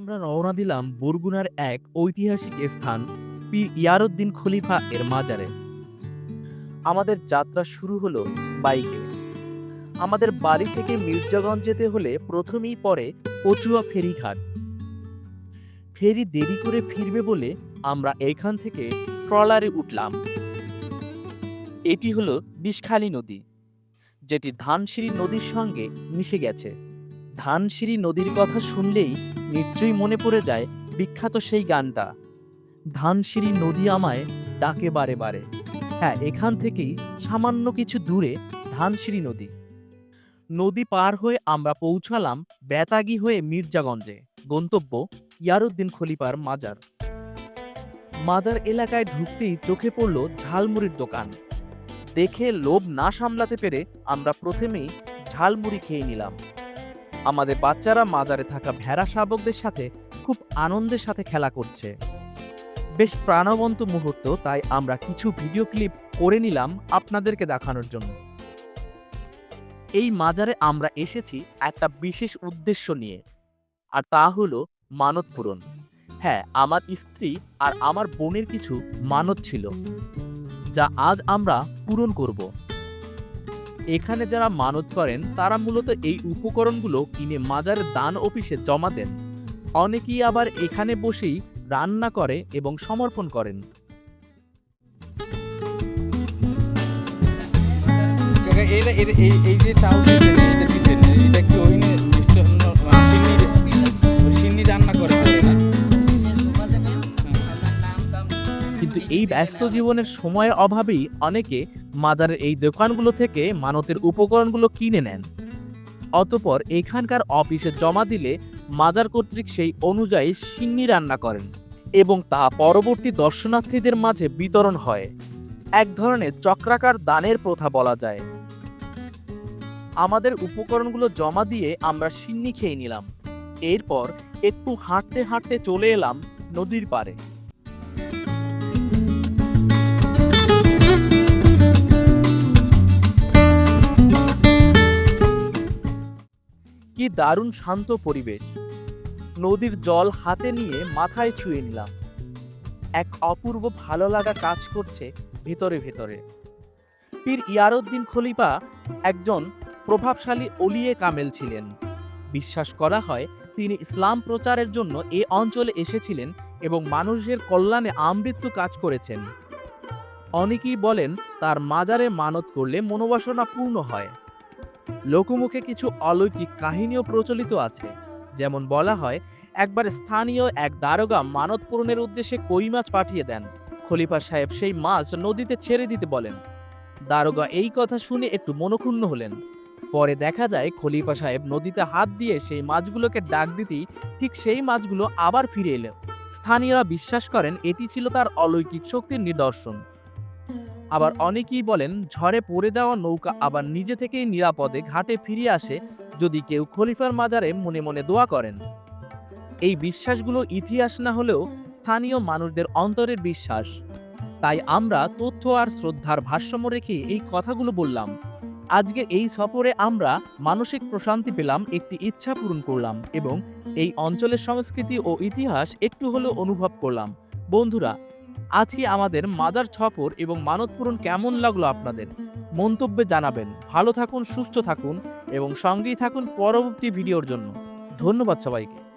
আমরা রওনা দিলাম বরগুনার এক ঐতিহাসিক স্থান, পীর ইয়ারউদ্দিন খলিফা এর মাজারে। আমাদের যাত্রা শুরু হলো বাইকে। আমাদের বাড়ি থেকে মির্জাগঞ্জ যেতে হলে প্রথমেই পরে কচুয়া ফেরিঘাট। ফেরি দেরি করে ফিরবে বলে আমরা এখান থেকে ট্রলারে উঠলাম। এটি হলো বিষখালী নদী, যেটি ধানসিঁড়ি নদীর সঙ্গে মিশে গেছে। ধানসিঁড়ি নদীর কথা শুনলেই নিশ্চয়ই মনে পড়ে যায় বিখ্যাত সেই গানটা। ধানসিঁড়ি নদী আমায় ডাকে বারে বারে। হ্যাঁ এখান থেকেই সামান্য কিছু দূরে ধানসিঁড়ি নদী। নদী পার হয়ে আমরা পৌঁছালাম বেতাগি হয়ে মির্জাগঞ্জে, গন্তব্য ইয়ারুদ্দিন খলিফার মাজার। মাজার এলাকায় ঢুকতেই চোখে পড়ল ঝালমুড়ির দোকান। দেখে লোভ না সামলাতে পেরে আমরা প্রথমেই ঝালমুড়ি খেয়ে নিলাম। আমাদের বাচ্চারা মাজারে থাকা ভেড়া শাবকদের সাথে খুব আনন্দের সাথে খেলা করছে। বেশ প্রাণবন্ত মুহূর্ত, তাই আমরা কিছু ভিডিও ক্লিপ করে নিলাম আপনাদেরকে দেখানোর জন্য। এই মাজারে আমরা এসেছি একটা বিশেষ উদ্দেশ্য নিয়ে, আর তা হলো মানত পূরণ হ্যাঁ আমার স্ত্রী আর আমার বোনের কিছু মানত ছিল। যা আজ আমরা পূরণ করব। এখানে যারা মানত করেন তারা মূলত এই উপকরণগুলো কিনে মাজারের দান অফিসে জমা দেন। অনেকেই আবার এখানে বসেই রান্না করে এবং সমর্পণ করেন। এই যে ভিতরে, এটা কি কিন্তু এই ব্যস্ত জীবনের সময়ের অভাবেই অনেকে মাজারের এই দোকানগুলো থেকে মানতের উপকরণগুলো কিনে নেন। অতপর এখানকার অফিসে জমা দিলে মাজার কর্তৃক সেই অনুযায়ী সিন্নি রান্না করেন এবং তা পরবর্তী দর্শনার্থীদের মাঝে বিতরণ হয়। এক ধরনের চক্রাকার দানের প্রথা বলা যায়। আমাদের উপকরণগুলো জমা দিয়ে আমরা সিন্নি খেয়ে নিলাম। এরপর একটু হাঁটতে হাঁটতে চলে এলাম নদীর পাড়ে। কি দারুণ শান্ত পরিবেশ। নদীর জল হাতে নিয়ে মাথায় ছুঁয়ে নিলাম। এক অপূর্ব ভালো লাগা কাজ করছে ভেতরে ভেতরে। পীর ইয়ারউদ্দিন খলিফা একজন প্রভাবশালী অলিয়ে কামেল ছিলেন। বিশ্বাস করা হয় তিনি ইসলাম প্রচারের জন্য এ অঞ্চলে এসেছিলেন এবং মানুষের কল্যাণে আমৃত্যু কাজ করেছেন। অনেকেই বলেন তার মাজারে মানত করলে মনোবাসনা পূর্ণ হয়। লোকমুখে কিছু অলৌকিক কাহিনীও প্রচলিত আছে। যেমন বলা হয়, একবার স্থানীয় এক দারোগা মানত পূরণের উদ্দেশ্যে কই মাছ পাঠিয়ে দেন। খলিফা সাহেব সেই মাছ নদীতে ছেড়ে দিতে বলেন। দারোগা এই কথা শুনে একটু মনক্ষুণ্ণ হলেন। পরে দেখা যায়, খলিফা সাহেব নদীতে হাত দিয়ে সেই মাছগুলোকে ডাক দিতেই ঠিক সেই মাছগুলো আবার ফিরে এলো। স্থানীয়রা বিশ্বাস করেন, এটি ছিল তার অলৌকিক শক্তির নিদর্শন। আবার অনেকেই বলেন, ঝড়ে পড়ে যাওয়া নৌকা আবার নিজে থেকেই নিরাপদে ঘাটে ফিরে আসে যদি কেউ খলিফার মাজারে মনে মনে দোয়া করেন। এই বিশ্বাসগুলো ইতিহাস না হলেও স্থানীয় মানুষদের অন্তরের বিশ্বাস। তাই আমরা তথ্য আর শ্রদ্ধার ভারসাম্য রেখে এই কথাগুলো বললাম। আজকে এই সফরে আমরা মানসিক প্রশান্তি পেলাম, একটি ইচ্ছা পূরণ করলাম এবং এই অঞ্চলের সংস্কৃতি ও ইতিহাস একটু হলেও অনুভব করলাম। বন্ধুরা আজকে আমাদের মাজার ছপর এবং মানত পূরণ কেমন লাগল আপনাদের? মন্তব্যে জানাবেন। ভালো থাকুন, সুস্থ থাকুন এবং সঙ্গেই থাকুন পরবর্তী ভিডিওর জন্য। ধন্যবাদ সবাইকে।